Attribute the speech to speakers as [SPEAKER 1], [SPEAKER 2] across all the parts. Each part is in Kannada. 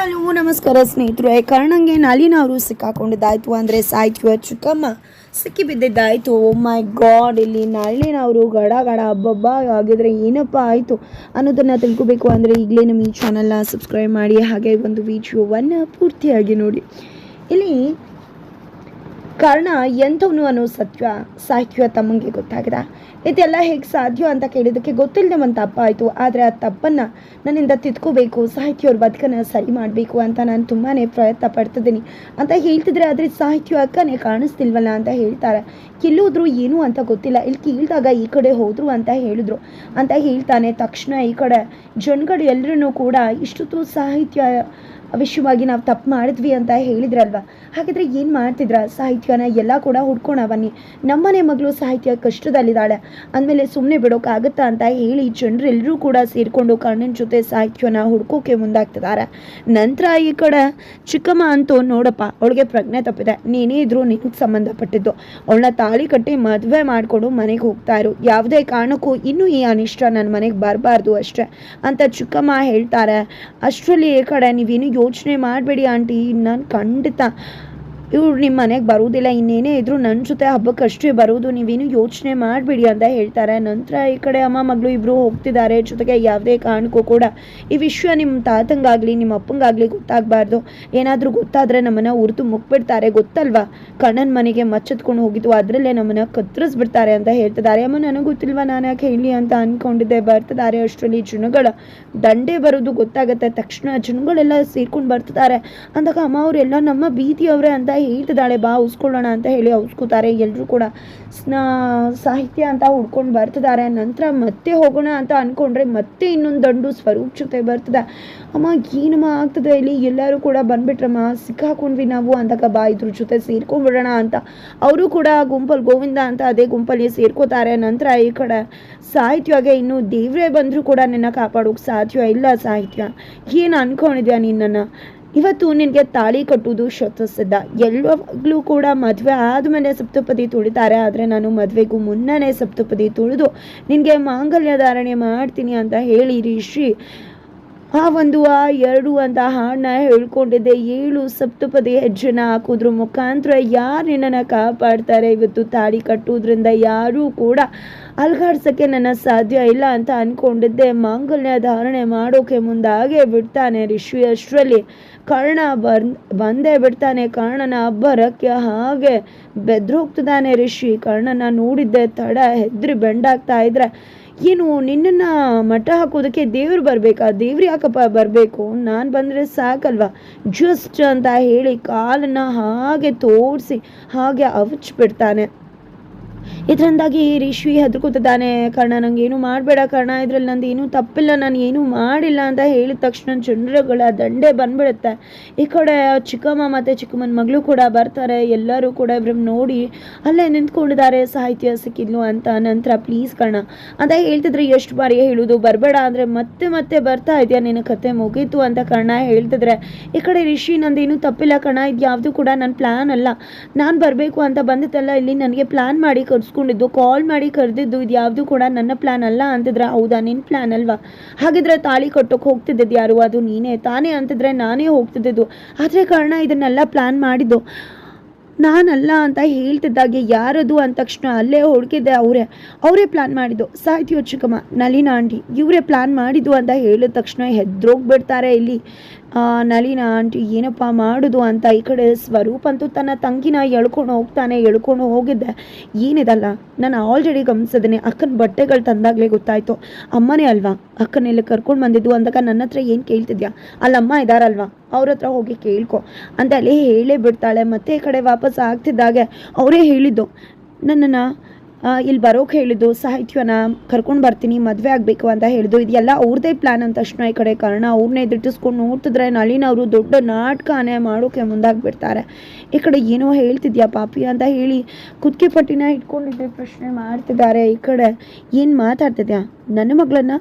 [SPEAKER 1] ಹಲೋ, ನಮಸ್ಕಾರ ಸ್ನೇಹಿತರೆ. ಕರ್ಣಂಗೆ ನಾಲಿನ ಅವರು ಸಿಕ್ಕಾಕೊಂಡಿದ್ದಾಯ್ತು ಅಂದರೆ ಸಾಯ್ತು ಚಿಕ್ಕಮ್ಮ. ಸಿಕ್ಕಿ ಬಿದ್ದಿದ್ದಾಯ್ತು. ಓ ಮೈ ಗಾಡ್ ಇಲ್ಲಿ ನಳಿನ ಅವರು ಗಡ ಗಡ ಹಬ್ಬಬ್ಬ ಆಗಿದ್ರೆ ಏನಪ್ಪ ಆಯಿತು ಅನ್ನೋದನ್ನು ತಿಳ್ಕೊಬೇಕು ಅಂದರೆ ಈಗಲೇ ನಮ್ಮ ಈ ಚಾನಲ್ನ ಸಬ್ಸ್ಕ್ರೈಬ್ ಮಾಡಿ. ಹಾಗೆ ಒಂದು ವಿಡಿಯೋವನ್ನು ಪೂರ್ತಿಯಾಗಿ ನೋಡಿ. ಇಲ್ಲಿ ಕಾರಣ ಎಂಥವನು ಅನ್ನೋ ಸತ್ಯ ಸಾಹಿತ್ಯ ತಮ್ಮಂಗೆ ಗೊತ್ತಾಗಿದೆ. ಇದೆಲ್ಲ ಹೇಗೆ ಸಾಧ್ಯ ಅಂತ ಕೇಳಿದ್ದಕ್ಕೆ ಗೊತ್ತಿಲ್ಲದೆ ಒಂದು ತಪ್ಪಾಯಿತು. ಆದರೆ ಆ ತಪ್ಪನ್ನು ನನ್ನಿಂದ ತಿದ್ಕೋಬೇಕು ಸಾಹಿತ್ಯ ಅವ್ರ ಬದುಕನ್ನು ಸರಿ ಮಾಡಬೇಕು ಅಂತ ನಾನು ತುಂಬಾ ಪ್ರಯತ್ನ ಪಡ್ತಿದ್ದೀನಿ. ಅಂತ ಹೇಳ್ತಿದ್ರೆ ಆದರೆ ಸಾಹಿತ್ಯ ಅಕ್ಕನೇ ಕಾಣಿಸ್ತಿಲ್ವಲ್ಲ ಅಂತ ಹೇಳ್ತಾರೆ. ಕಿಲ್ಲೋದ್ರು ಏನು ಅಂತ ಗೊತ್ತಿಲ್ಲ. ಇಲ್ಲಿ ಕೀಳ್ದಾಗ ಈ ಕಡೆ ಹೋದರು ಅಂತ ಹೇಳಿದ್ರು. ಅಂತ ಹೇಳ್ತಾನೆ. ತಕ್ಷಣ ಈ ಕಡೆ ಜನಗಳು ಎಲ್ಲರೂ ಕೂಡ ಇಷ್ಟೊತ್ತು ಸಾಹಿತ್ಯ ವಿಷಯವಾಗಿ ನಾವು ತಪ್ಪು ಮಾಡಿದ್ವಿ ಅಂತ ಹೇಳಿದ್ರಲ್ವ? ಹಾಗಿದ್ರೆ ಏನು ಮಾಡ್ತಿದ್ರ? ಸಾಹಿತ್ಯನ ಎಲ್ಲ ಕೂಡ ಹುಡ್ಕೋಣ ಬನ್ನಿ. ನಮ್ಮನೆ ಮಗಳು ಸಾಹಿತ್ಯ ಕಷ್ಟದಲ್ಲಿದ್ದಾಳೆ. ಅಂದಮೇಲೆ ಸುಮ್ಮನೆ ಬಿಡೋಕ್ಕಾಗುತ್ತಾ ಅಂತ ಹೇಳಿ ಜನರೆಲ್ಲರೂ ಕೂಡ ಸೇರಿಕೊಂಡು ಕಣ್ಣಿನ ಜೊತೆ ಸಾಹಿತ್ಯನ ಹುಡ್ಕೋಕೆ ಮುಂದಾಗ್ತಿದ್ದಾರೆ ನಂತರ ಈ ಕಡೆ ಚಿಕ್ಕಮ್ಮ ಅಂತೂ ನೋಡಪ್ಪ, ಅವಳಿಗೆ ಪ್ರಜ್ಞೆ ತಪ್ಪಿದೆ. ನೀನೇ ಇದ್ರು ನಿನಗೆ ಸಂಬಂಧಪಟ್ಟಿದ್ದು. ಅವಳನ್ನ ತಾಳಿ ಕಟ್ಟಿ ಮದುವೆ ಮಾಡಿಕೊಂಡು ಮನೆಗೆ ಹೋಗ್ತಾ ಇರು. ಯಾವುದೇ ಕಾರಣಕ್ಕೂ ಇನ್ನೂ ಈ ಅನಿಷ್ಟ ನನ್ನ ಮನೆಗೆ ಬರಬಾರ್ದು ಅಷ್ಟೇ ಅಂತ ಚಿಕ್ಕಮ್ಮ ಹೇಳ್ತಾರೆ. ಅಷ್ಟರಲ್ಲಿ ಈ ಕಡೆ ನೀವೇನು ಯೋಚನೆ ಮಾಡಬೇಡಿ ಆಂಟಿ. ನಾನು ಖಂಡಿತ ಇವ್ರು ನಿಮ್ಮ ಮನೆಗೆ ಬರುವುದಿಲ್ಲ ಇನ್ನೇನೇ ಇದ್ರು ನನ್ನ ಜೊತೆ ಹಬ್ಬಕ್ಕಷ್ಟೇ ಬರೋದು, ನೀವೇನು ಯೋಚನೆ ಮಾಡಬೇಡಿ ಅಂತ ಹೇಳ್ತಾರೆ. ನಂತರ ಈ ಕಡೆ ಅಮ್ಮ ಮಗಳು ಇಬ್ಬರು ಹೋಗ್ತಿದ್ದಾರೆ, ಜೊತೆಗೆ ಯಾವುದೇ ಕಾರಣಕ್ಕೂ ಕೂಡ. ಈ ವಿಷಯ ನಿಮ್ಮ ತಾತಂಗಾಗಲಿ ನಿಮ್ಮ ಅಪ್ಪಂಗಾಗಲಿ ಗೊತ್ತಾಗಬಾರ್ದು. ಏನಾದರೂ ಗೊತ್ತಾದರೆ ನಮ್ಮನ್ನು ಉರಿದು ಮುಗ್ಬಿಡ್ತಾರೆ ಗೊತ್ತಲ್ವಾ? ಕಣ್ಣನ ಮನೆಗೆ ಮಚ್ಚತ್ಕೊಂಡು ಹೋಗಿದ್ದು, ಅದರಲ್ಲೇ ನಮ್ಮನ್ನು ಕತ್ತರಿಸ್ಬಿಡ್ತಾರೆ ಅಂತ ಹೇಳ್ತಿದ್ದಾರೆ. ಅಮ್ಮ, ನನಗೆ ಗೊತ್ತಿಲ್ವಾ ನಾನು ಯಾಕೆ ಹೇಳಿ ಅಂತ ಅಂದ್ಕೊಂಡಿದ್ದೆ ಬರ್ತಿದ್ದಾರೆ ಅಷ್ಟರಲ್ಲಿ ಜನಗಳ. ದಂಡೆ ಬರೋದು ಗೊತ್ತಾಗುತ್ತೆ. ತಕ್ಷಣ ಜನಗಳೆಲ್ಲ ಸೇರ್ಕೊಂಡು ಬರ್ತಿದ್ದಾರೆ. ಅಂದಾಗ ಅಮ್ಮ ಅವರೆಲ್ಲ ನಮ್ಮ ಬೀದಿಯವರೇ ಅಂತ ಹೇಳ್ತಿದ್ದಾಳೆ ಬಾ, ಉಸ್ಕೊಳ್ಳೋಣ ಅಂತ ಹೇಳಿ ಉಸ್ಕೋತಾರೆ ಎಲ್ಲರೂ ಕೂಡ ಸ್ನಾ, ಸಾಹಿತ್ಯ ಅಂತ ಹುಡ್ಕೊಂಡು ಬರ್ತಿದ್ದಾರೆ. ನಂತರ ಮತ್ತೆ ಹೋಗೋಣ ಅಂತ ಅಂದ್ಕೊಂಡ್ರೆ ಮತ್ತೆ ಇನ್ನೊಂದು ದಂಡು ಸ್ವರೂಪ್ ಜೊತೆ ಬರ್ತದೆ. ಅಮ್ಮ, ಏನಮ್ಮ ಆಗ್ತದೆ ಇಲ್ಲಿ? ಎಲ್ಲರೂ ಕೂಡ ಬಂದ್ಬಿಟ್ರಮ್ಮ, ಸಿಕ್ಕಾಕೊಂಡ್ವಿ ನಾವು ಅಂದಾಗ ಬಾ, ಇದ್ರ ಜೊತೆ ಸೇರ್ಕೊಂಡ್ಬಿಡೋಣ ಅಂತ. ಅವರು ಕೂಡ ಗುಂಪಲ್ಲಿ ಗೋವಿಂದ ಅಂತ ಅದೇ ಗುಂಪಲ್ಲಿ ಸೇರ್ಕೋತಾರೆ. ನಂತರ ಈ ಕಡೆ ಸಾಹಿತ್ಯವಾಗೆ ಇನ್ನು ದೇವರೇ ಬಂದರೂ ಕೂಡ ನಿನ್ನ ಕಾಪಾಡೋಕೆ ಸಾಧ್ಯ ಇಲ್ಲ ಸಾಹಿತ್ಯ. ಏನು ಅನ್ಕೊಂಡಿದ್ಯಾ ನಿನ್ನನ್ನು ಇವತ್ತು ನಿನಗೆ ತಾಳಿ ಕಟ್ಟುವುದು ಶತಸಿದ್ಧ. ಎಲ್ಲವಾಗ್ಲೂ ಕೂಡ ಮದುವೆ ಆದಮೇಲೆ ಸಪ್ತಪದಿ ತುಳಿತಾರೆ, ಆದರೆ ನಾನು ಮದುವೆಗೂ ಮುನ್ನನೇ ಸಪ್ತಪದಿ ತುಳಿದು ನಿನಗೆ ಮಾಂಗಲ್ಯ ಧಾರಣೆ ಮಾಡ್ತೀನಿ ಅಂತ ಹೇಳಿ ರಿಷಿ ಆ ಒಂದು ಆ ಎರಡು ಅಂತ ಹಾಡನ್ನ ಹೇಳ್ಕೊಂಡಿದ್ದೆ. ಏಳು ಸಪ್ತಪದಿ ಹೆಜ್ಜೆನ ಹಾಕೋದ್ರ. ಮುಖಾಂತರ ಯಾರು ನಿನ್ನನ್ನು ಕಾಪಾಡ್ತಾರೆ? ಇವತ್ತು ತಾಳಿ ಕಟ್ಟೋದ್ರಿಂದ ಯಾರೂ ಕೂಡ ಅಲ್ಗಾಡ್ಸೋಕ್ಕೆ ನನ್ನ ಸಾಧ್ಯ ಇಲ್ಲ ಅಂತ ಅಂದ್ಕೊಂಡಿದ್ದೆ ಮಾಂಗಲ್ಯ ಧಾರಣೆ ಮಾಡೋಕೆ ಮುಂದಾಗೆ ಬಿಡ್ತಾನೆ ರಿಷಿ ಅಷ್ಟರಲ್ಲಿ ಕರ್ಣ ಬರ್ ಬಂದೇ ಬಿಡ್ತಾನೆ. ಕರ್ಣನ ಅಬ್ಬರಕ್ಕೆ ಹಾಗೆ ಬೆದ್ರೋಗ್ತಿದ್ದಾನೆ ರಿಷಿ. ಕರ್ಣನ ನೋಡಿದ್ದೆ ತಡ ಹೆದ್ರಿ ಬೆಂಡಾಗ್ತಾ ಇದ್ರೆ. ಏನು, ನಿನ್ನನ್ನು ಮಠ ಹಾಕೋದಕ್ಕೆ ದೇವ್ರು ಬರಬೇಕಾ? ದೇವ್ರು ಯಾಕಪ್ಪ ಬರಬೇಕು? ನಾನು ಬಂದರೆ ಸಾಕಲ್ವಾ? ಜಸ್ಟ್ ಅಂತ ಹೇಳಿ ಕಾಲನ್ನು ಹಾಗೆ ತೋರಿಸಿ, ಹಾಗೆ ಅವಚ್ಬಿಡ್ತಾನೆ. ಇದರಿಂದಾಗಿ ರಿಶ್ವಿ ಹೆದರ್ಕೋತಿದ್ದಾನೆ ಕರ್ಣ, ನಂಗೆ ಏನು ಮಾಡಬೇಡ ಕರ್ಣ, ಇದ್ರಲ್ಲಿ ನಂದು ಏನೂ ತಪ್ಪಿಲ್ಲ, ನಾನು ಏನೂ ಮಾಡಿಲ್ಲ ಅಂತ ಹೇಳಿದ ತಕ್ಷಣ ಜನರುಗಳ ದಂಡೆ ಬಂದ್ಬಿಡುತ್ತೆ. ಈ ಕಡೆ ಚಿಕ್ಕಮ್ಮ ಮತ್ತು ಚಿಕ್ಕಮ್ಮನ ಮಗಳು ಕೂಡ ಬರ್ತಾರೆ, ಎಲ್ಲರೂ ಕೂಡ ಇವ್ರನ್ನ ನೋಡಿ ಅಲ್ಲೇ ನಿಂತ್ಕೊಂಡಿದ್ದಾರೆ, ಸಾಹಿತ್ಯ ಸಿಕ್ಕಿದ್ಲು ಅಂತ ನಂತರ, ಪ್ಲೀಸ್ ಕರ್ಣ ಅಂತ ಹೇಳ್ತಿದ್ರೆ. ಎಷ್ಟು ಬಾರಿ ಹೇಳೋದು ಬರಬೇಡ, ಅಂದರೆ ಮತ್ತೆ ಮತ್ತೆ ಬರ್ತಾ ಇದೆಯಾ, ನಿನ್ನ ಕತೆ ಮುಗೀತು ಅಂತ ಕರ್ಣ ಹೇಳ್ತಿದ್ರೆ. ಈ ಕಡೆ ರಿಷಿ ನಂದೇನು ತಪ್ಪಿಲ್ಲ ಕಣ ಇದು ಯಾವುದು ಕೂಡ ನನ್ನ ಪ್ಲ್ಯಾನ್ ಅಲ್ಲ. ನಾನು ಬರಬೇಕು ಅಂತ ಬಂದಿತ್ತಲ್ಲ ಇಲ್ಲಿ ನನಗೆ ಪ್ಲ್ಯಾನ್ ಮಾಡಿ ಕರ್ಸ್ಕೊಂಡಿದ್ದು ಕಾಲ್ ಮಾಡಿ ಕರೆದಿದ್ದು, ಇದು ಯಾವುದು ಕೂಡ ನನ್ನ ಪ್ಲ್ಯಾನ್ ಅಲ್ಲ ಅಂತಿದ್ರೆ, ಹೌದಾ ನಿನ್ನ ಪ್ಲ್ಯಾನ್ ಅಲ್ವಾ? ಹಾಗಿದ್ರೆ ತಾಳಿ ಕಟ್ಟೋಕೆ ಹೋಗ್ತಿದ್ದಿದ್ದು ಯಾರು? ಅದು ನೀನೇ, ತಾನೇ ಅಂತಿದ್ರೆ ನಾನೇ ಹೋಗ್ತಿದ್ದಿದ್ದು. ಆದರೆ ಕಾರಣ ಇದನ್ನೆಲ್ಲ ಪ್ಲ್ಯಾನ್ ಮಾಡಿದ್ದು, ನಾನಲ್ಲ ಅಂತ ಹೇಳ್ತಿದ್ದಾಗೆ ಯಾರದು ಅಂದ ತಕ್ಷಣ ಅಲ್ಲೇ ಹುಡುಕಿದ್ದೆ ಅವರೇ. ಅವರೇ ಪ್ಲ್ಯಾನ್ ಮಾಡಿದ್ದು ಸಾಹಿತ್ಯ ಚಿಕ್ಕಮ್ಮ ನಲಿನಾಂಡಿ ಇವರೇ ಪ್ಲ್ಯಾನ್ ಮಾಡಿದ್ದು ಅಂತ ಹೇಳಿದ ತಕ್ಷಣ ಹೆದ್ರೋಗ್ಬಿಡ್ತಾರೆ ಇಲ್ಲಿ. ನಳಿನ ಆಂಟಿ, ಏನಪ್ಪ ಮಾಡುದು ಅಂತ ಈ ಕಡೆ ಸ್ವರೂಪ್ ಅಂತೂ ತನ್ನ ತಂಗಿನ ಎಳ್ಕೊಂಡು ಹೋಗ್ತಾನೆ, ಎಳ್ಕೊಂಡು ಹೋಗಿದ್ದೆ. ಏನಿದಲ್ಲ ನಾನು ಆಲ್ರೆಡಿ ಗಮನಿಸಿದ್ದೀನಿ ಅಕ್ಕನ ಬಟ್ಟೆಗಳು ತಂದಾಗಲೇ ಗೊತ್ತಾಯ್ತು. ಅಮ್ಮನೇ ಅಲ್ವಾ, ಅಕ್ಕನೆಲ್ಲ ಕರ್ಕೊಂಡು ಬಂದಿದ್ದು ಅಂದಾಗ ನನ್ನ ಹತ್ರ ಏನು ಕೇಳ್ತಿದ್ಯಾ? ಅಲ್ಲಮ್ಮ ಇದಾರಲ್ವಾ, ಅವ್ರ ಹತ್ರ ಹೋಗಿ ಕೇಳ್ಕೊ. ಅಂತ ಅಲ್ಲಿ ಹೇಳೇ ಬಿಡ್ತಾಳೆ, ಮತ್ತೆ ಈ ಕಡೆ ವಾಪಸ್ ಆಗ್ತಿದ್ದಾಗೆ, ಅವರೇ ಹೇಳಿದ್ದು. ನನ್ನನ್ನು ಇಲ್ಲಿ ಬರೋಕೆ ಹೇಳಿದ್ದು ಸಾಹಿತ್ಯನ ಕರ್ಕೊಂಡು ಬರ್ತೀನಿ, ಮದುವೆ ಆಗಬೇಕು ಅಂತ ಹೇಳಿದ್ದು, ಇದೆಲ್ಲ ಅವ್ರದೇ ಪ್ಲ್ಯಾನ್ ಅಂತ ತಕ್ಷಣ ಈ ಕಡೆ ಕಾರಣ. ಅವ್ರನ್ನೇ ದಿಟ್ಟಿಸ್ಕೊಂಡು ನೋಡ್ತಿದ್ರೆ ನಳಿನ ಅವರು ದೊಡ್ಡ ನಾಟಕನೇ ಮಾಡೋಕೆ ಮುಂದಾಗ್ಬಿಡ್ತಾರೆ. ಈ ಕಡೆ ಏನೋ ಹೇಳ್ತಿದ್ಯಾ ಪಾಪಿ ಅಂತ ಹೇಳಿ ಕುತ್ತಿಗೆ ಪಟ್ಟಿನ ಇಟ್ಕೊಂಡಿದ್ದೆ, ಪ್ರಶ್ನೆ ಮಾಡ್ತಿದ್ದಾರೆ ಈ ಕಡೆ. ಏನು ಮಾತಾಡ್ತಿದ್ಯಾ? ನನ್ನ ಮಗಳನ್ನ?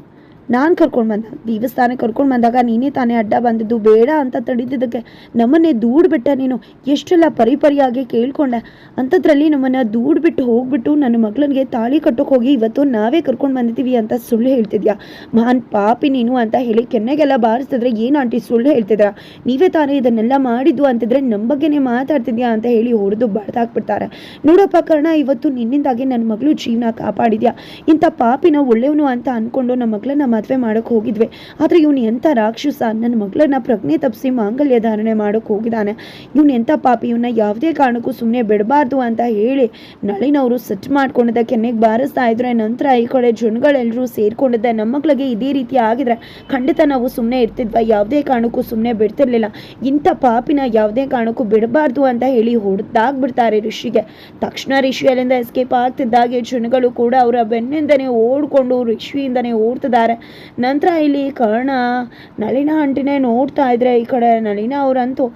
[SPEAKER 1] ನಾನು ಕರ್ಕೊಂಡು ಬಂದ ದೇವಸ್ಥಾನಕ್ಕೆ ಕರ್ಕೊಂಡು ಬಂದಾಗ ನೀನೇ ತಾನೇ ಅಡ್ಡ ಬಂದಿದ್ದು, ಬೇಡ ಅಂತ ತಡೀತಿದ್ದಕ್ಕೆ ನಮ್ಮನ್ನೇ ದೂಡ್ಬಿಟ್ಟೆ ನೀನು. ಎಷ್ಟೆಲ್ಲ ಪರಿಪರಿಯಾಗಿ ಕೇಳ್ಕೊಂಡೆ. ಅಂಥದ್ರಲ್ಲಿ ನಮ್ಮನ್ನು ದೂಡ್ಬಿಟ್ಟು ಹೋಗ್ಬಿಟ್ಟು ನನ್ನ ಮಗಳನಿಗೆ ತಾಳಿ ಕಟ್ಟೋಕೆ ಹೋಗಿ ಇವತ್ತು ನಾವೇ ಕರ್ಕೊಂಡು ಬಂದಿದ್ದೀವಿ ಅಂತ ಸುಳ್ಳು ಹೇಳ್ತಿದ್ಯಾ? ಮಹಾನ್ ಪಾಪಿ ನೀನು ಅಂತ ಹೇಳಿ ಕೆನ್ನೆಗೆಲ್ಲ ಬಾರಿಸಿದ್ರೆ ಏನು ಆಂಟಿ ಸುಳ್ಳು ಹೇಳ್ತಿದ್ರ? ನೀವೇ ತಾನೇ ಇದನ್ನೆಲ್ಲ ಮಾಡಿದ್ದು ಅಂತಿದ್ರೆ ನಮ್ಮ ಬಗ್ಗೆನೇ ಮಾತಾಡ್ತಿದ್ಯಾ ಅಂತ ಹೇಳಿ ಹೊಡೆದು ಬಡ್ದಾಕ್ಬಿಡ್ತಾರೆ. ನೋಡಪ್ಪ ಕರ್ಣ, ಇವತ್ತು ನಿನ್ನಿಂದಾಗಿ ನನ್ನ ಮಗಳು ಜೀವನ ಕಾಪಾಡಿದ್ಯಾ? ಇಂಥ ಪಾಪಿನ ಒಳ್ಳೆಯವನು ಅಂತ ಅಂದ್ಕೊಂಡು ನಮ್ಮ ಮಗಳನ್ನ ಮದುವೆ ಮಾಡೋಕೆ ಹೋಗಿದ್ವಿ. ಆದರೆ ಇವನು ಎಂಥ ರಾಕ್ಷಸ? ನನ್ನ ಮಗಳನ್ನ ಪ್ರಜ್ಞೆ ತಪ್ಪಿಸಿ ಮಾಂಗಲ್ಯ ಧಾರಣೆ ಮಾಡೋಕೆ ಹೋಗಿದ್ದಾನೆ. ಇವನು ಎಂಥ ಪಾಪಿ? ಇವನ್ನ ಯಾವುದೇ ಕಾರಣಕ್ಕೂ ಸುಮ್ಮನೆ ಬಿಡಬಾರ್ದು ಅಂತ ಹೇಳಿ ನಳಿನವರು ಸೆಟ್ ಮಾಡ್ಕೊಂಡಿದ್ದ ಕೆನ್ನೆಗೆ ಬಾರಿಸ್ತಾ ಇದ್ರೆ ನಂತರ ಈ ಕಡೆ ಜನಗಳೆಲ್ಲರೂ ಸೇರಿಕೊಂಡಿದ್ದೆ. ನಮ್ಮ ಮಕ್ಕಳಿಗೆ ಇದೇ ರೀತಿ ಆಗಿದ್ರೆ ಖಂಡಿತ ನಾವು ಸುಮ್ಮನೆ ಇರ್ತಿದ್ವ. ಯಾವುದೇ ಕಾರಣಕ್ಕೂ ಸುಮ್ಮನೆ ಬಿಡ್ತಿರ್ಲಿಲ್ಲ. ಇಂಥ ಪಾಪಿನ ಯಾವುದೇ ಕಾರಣಕ್ಕೂ ಬಿಡಬಾರ್ದು ಅಂತ ಹೇಳಿ ಹೊಡೆದಾಗ್ಬಿಡ್ತಾರೆ ಋಷಿಗೆ ತಕ್ಷಣ ಋಷಿ ಅಲ್ಲಿಂದ ಎಸ್ಕೇಪ್ ಆಗ್ತಿದ್ದಾಗೆ ಜನಗಳು ಕೂಡ ಅವರ ಬೆನ್ನಿಂದನೇ ಓಡ್ಕೊಂಡು ಋಷಿಯಿಂದನೇ ಓಡ್ತಿದ್ದಾರೆ. ನಂತರ ಇಲ್ಲಿ ಕರ್ಣ, ನಳಿನ ಆಂಟಿನೇ ನೋಡ್ತಾ ಇದ್ರೆ ಈ ಕಡೆ. ನಳಿನ ಅವರಂತೂ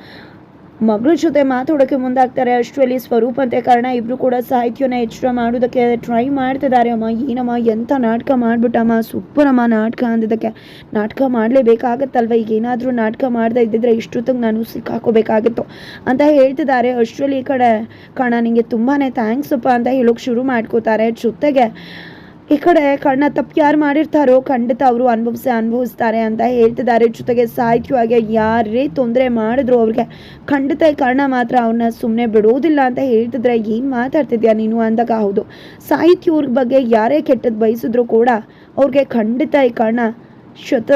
[SPEAKER 1] ಮಗಳ ಜೊತೆ ಮಾತಾಡೋಕ್ಕೆ ಮುಂದಾಗ್ತಾರೆ. ಅಷ್ಟರಲ್ಲಿ ಸ್ವರೂಪ ಅಂತೆ ಕಾರಣ ಇಬ್ಬರು ಕೂಡ ಸಾಹಿತ್ಯನ ಎಚ್ಚರ ಮಾಡೋದಕ್ಕೆ ಟ್ರೈ ಮಾಡ್ತಿದ್ದಾರೆ. ಅಮ್ಮ, ಏನಮ್ಮ, ಎಂಥ ನಾಟಕ ಮಾಡಿಬಿಟ್ಟಮ್ಮ. ಸೂಪರ್ ಅಮ್ಮ ನಾಟಕ ಅಂದಿದ್ದಕ್ಕೆ. ನಾಟಕ ಮಾಡಲೇಬೇಕಾಗತ್ತಲ್ವ? ಈಗ ಏನಾದರೂ ನಾಟಕ ಮಾಡ್ದೇ ಇದ್ದಿದ್ರೆ ಇಷ್ಟೊತ್ತಿಗೆ ನಾನು ಸಿಕ್ಕಾಕೋಬೇಕಾಗಿತ್ತು ಅಂತ ಹೇಳ್ತಿದ್ದಾರೆ. ಅಷ್ಟರಲ್ಲಿ ಈ ಕಡೆ ಕಣ ನಿಮಗೆ ತುಂಬಾ ಥ್ಯಾಂಕ್ಸ್ ಅಪ್ಪ ಅಂತ ಹೇಳೋಕೆ ಶುರು ಮಾಡ್ಕೋತಾರೆ. ಜೊತೆಗೆ ಈ ಕಡೆ ಕಣ್ಣ ತಪ್ಪು ಯಾರು ಮಾಡಿರ್ತಾರೋ ಖಂಡಿತ ಅವರು ಅನುಭವಿಸಿ ಅನುಭವಿಸ್ತಾರೆ ಅಂತ ಹೇಳ್ತಿದ್ದಾರೆ. ಜೊತೆಗೆ ಸಾಹಿತ್ಯವಾಗಿ ಯಾರೇ ತೊಂದರೆ ಮಾಡಿದ್ರು ಅವ್ರಿಗೆ ಖಂಡಿತ ಈ ಕಾರಣ ಮಾತ್ರ ಅವ್ರನ್ನ ಸುಮ್ಮನೆ ಬಿಡೋದಿಲ್ಲ ಅಂತ ಹೇಳ್ತಿದ್ರೆ ಏನು ಮಾತಾಡ್ತಿದ್ಯಾ ನೀನು ಅಂದಾಗ ಹೌದು. ಸಾಹಿತ್ಯ ಅವ್ರ ಬಗ್ಗೆ ಯಾರೇ ಕೆಟ್ಟದ್ದು ಬಯಸಿದ್ರು ಕೂಡ ಅವ್ರಿಗೆ ಖಂಡಿತ ಈ ಕರ್ಣ ಶತ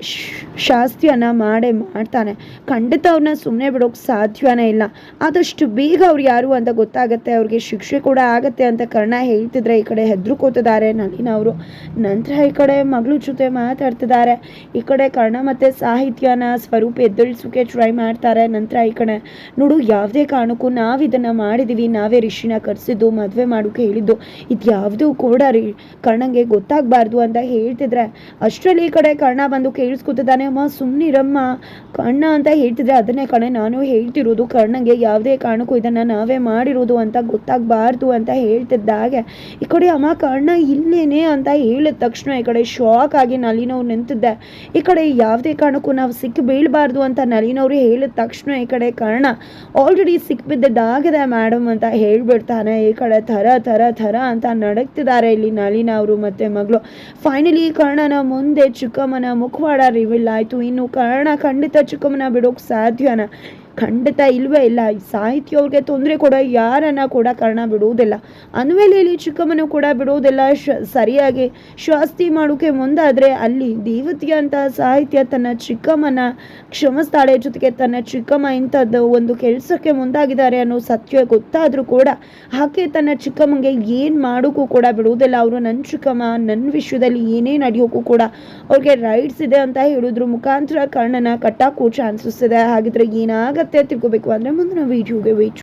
[SPEAKER 1] ಶ್- ಶಾಸ್ತಿಯನ್ನ ಮಾಡೇ ಮಾಡ್ತಾನೆ. ಖಂಡಿತ ಅವ್ರನ್ನ ಸುಮ್ಮನೆ ಬಿಡೋಕೆ ಸಾಧ್ಯವೇ ಇಲ್ಲ. ಆದಷ್ಟು ಬೇಗ ಅವ್ರು ಯಾರು ಅಂತ ಗೊತ್ತಾಗುತ್ತೆ, ಅವ್ರಿಗೆ ಶಿಕ್ಷೆ ಕೂಡ ಆಗುತ್ತೆ ಅಂತ ಕರ್ಣ ಹೇಳ್ತಿದ್ರೆ ಈ ಕಡೆ ಹೆದರ್ಕೋತಿದ್ದಾರೆ ನಳಿನ ಅವರು. ನಂತರ ಈ ಕಡೆ ಮಗಳ ಜೊತೆ ಮಾತಾಡ್ತಿದ್ದಾರೆ. ಈ ಕಡೆ ಕರ್ಣ ಮತ್ತು ಸಾಹಿತ್ಯನ ಸ್ವರೂಪ ಎದ್ದಳಿಸೋಕೆ ಟ್ರೈ ಮಾಡ್ತಾರೆ. ನಂತರ ಈ ಕಡೆ ನೋಡು, ಯಾವುದೇ ಕಾರಣಕ್ಕೂ ನಾವು ಇದನ್ನು ಮಾಡಿದ್ದೀವಿ ನಾವೇ ರಿಷಿನ ಕರೆಸಿದ್ದು, ಮದುವೆ ಮಾಡೋಕೆ ಹೇಳಿದ್ದು. ಇದು ಯಾವುದೂ ಕೂಡ ರಿ, ಕರ್ಣಂಗೆ ಗೊತ್ತಾಗಬಾರ್ದು ಅಂತ ಹೇಳ್ತಿದ್ರೆ. ಅಷ್ಟರಲ್ಲಿ ಈ ಕಡೆ ಕರ್ಣ ಬಂದು ಕೇಳಿಸ್ಕೊತಿದ್ದಾನೆ, ಅಮ್ಮ ಸುಮ್ಮನಿರಮ್ಮ ಕಣ್ಣ ಅಂತ ಹೇಳ್ತಿದ್ರೆ ಅದನ್ನೇ ಕಣೆ, ನಾನು ಹೇಳ್ತಿರೋದು ಕರ್ಣಂಗೆ ಯಾವುದೇ ಕಾರಣಕ್ಕೂ ಇದನ್ನು ನಾವೇ ಮಾಡಿರೋದು ಅಂತ ಗೊತ್ತಾಗಬಾರ್ದು ಅಂತ ಹೇಳ್ತಿದ್ದಾಗೆ. ಈ ಕಡೆ ಅಮ್ಮ, ಕಣ್ಣ ಇಲ್ಲೇನೆ ಅಂತ ಹೇಳಿದ ತಕ್ಷಣ ಈ ಕಡೆ ಶಾಕ್ ಆಗಿ ನಲಿನವ್ರು ನಿಂತಿದ್ದೆ. ಈ ಕಡೆ ಯಾವುದೇ ಕಾರಣಕ್ಕೂ ನಾವು ಸಿಕ್ಕಿ ಬೀಳಬಾರ್ದು ಅಂತ ನಲಿನವ್ರು ಹೇಳಿದ ತಕ್ಷಣ ಈ ಕಡೆ ಕರ್ಣ ಆಲ್ರೆಡಿ ಸಿಕ್ಬಿದ್ದದ್ದಾಗಿದೆ ಮೇಡಮ್ ಅಂತ ಹೇಳ್ಬಿಡ್ತಾನೆ. ಈ ಕಡೆ ಥರ ಥರ ಥರ ಅಂತ ನಡಕ್ತಿದ್ದಾರೆ ಇಲ್ಲಿ ನಲಿನ ಅವರು ಮತ್ತೆ ಮಗಳು. ಫೈನಲಿ ಕರ್ಣನ ಮುಂದೆ ಚಿಕ್ಕಮ್ಮನ ಮುಖವಾಡ ರಿವೀಲ್ ಆಯಿತು. ಇನ್ನು ಕರ್ಣ ಖಂಡಿತ ಚಿಕ್ಕಮ್ಮನ ಬಿಡೋಕೆ ಸಾಧ್ಯನ? ಖಂಡಿತ ಇಲ್ವೇ ಇಲ್ಲ. ಸಾಹಿತ್ಯ ಅವ್ರಿಗೆ ತೊಂದರೆ ಕೊಡೋ ಯಾರನ್ನ ಕೂಡ ಕಾರಣ ಬಿಡುವುದಿಲ್ಲ. ಅನ್ವೇಲೆಯಲ್ಲಿ ಚಿಕ್ಕಮ್ಮನ ಕೂಡ ಬಿಡುವುದಿಲ್ಲ. ಶ, ಸರಿಯಾಗಿ ಶಾಸ್ತಿ ಮಾಡೋಕೆ ಮುಂದಾದರೆ ಅಲ್ಲಿ ದೇವತೆಯ ಅಂತಹ ಸಾಹಿತ್ಯ ತನ್ನ ಚಿಕ್ಕಮ್ಮನ ಕ್ಷಮಸ್ತಾಳೆ ಜೊತೆಗೆ ತನ್ನ ಚಿಕ್ಕಮ್ಮ ಇಂಥದ್ದು ಒಂದು ಕೆಲಸಕ್ಕೆ ಮುಂದಾಗಿದ್ದಾರೆ ಅನ್ನೋ ಸತ್ಯ ಗೊತ್ತಾದರೂ ಕೂಡ ಆಕೆ ತನ್ನ ಚಿಕ್ಕಮ್ಮಂಗೆ ಏನು ಮಾಡೋಕ್ಕೂ ಕೂಡ ಬಿಡುವುದಿಲ್ಲ. ಅವರು ನನ್ನ ಚಿಕ್ಕಮ್ಮ ನನ್ನ ವಿಶ್ವದಲ್ಲಿ ಏನೇ ನಡೆಯೋಕ್ಕೂ ಕೂಡ ಅವ್ರಿಗೆ ರೈಟ್ಸ್ ಇದೆ ಅಂತ ಹೇಳಿದ್ರು. ಮುಖಾಂತರ ಕರ್ಣನ ಕಟ್ಟಾಕೂ ಚಾನ್ಸಸ್ ಇದೆ. ಹಾಗಿದ್ರೆ ಏನಾಗತ್ತೆ? ತಿಳ್ಕೊಬೇಕು ಅಂದರೆ ಮುಂದಿನ ವಿಡಿಯೋಗೆ ವೇಟ್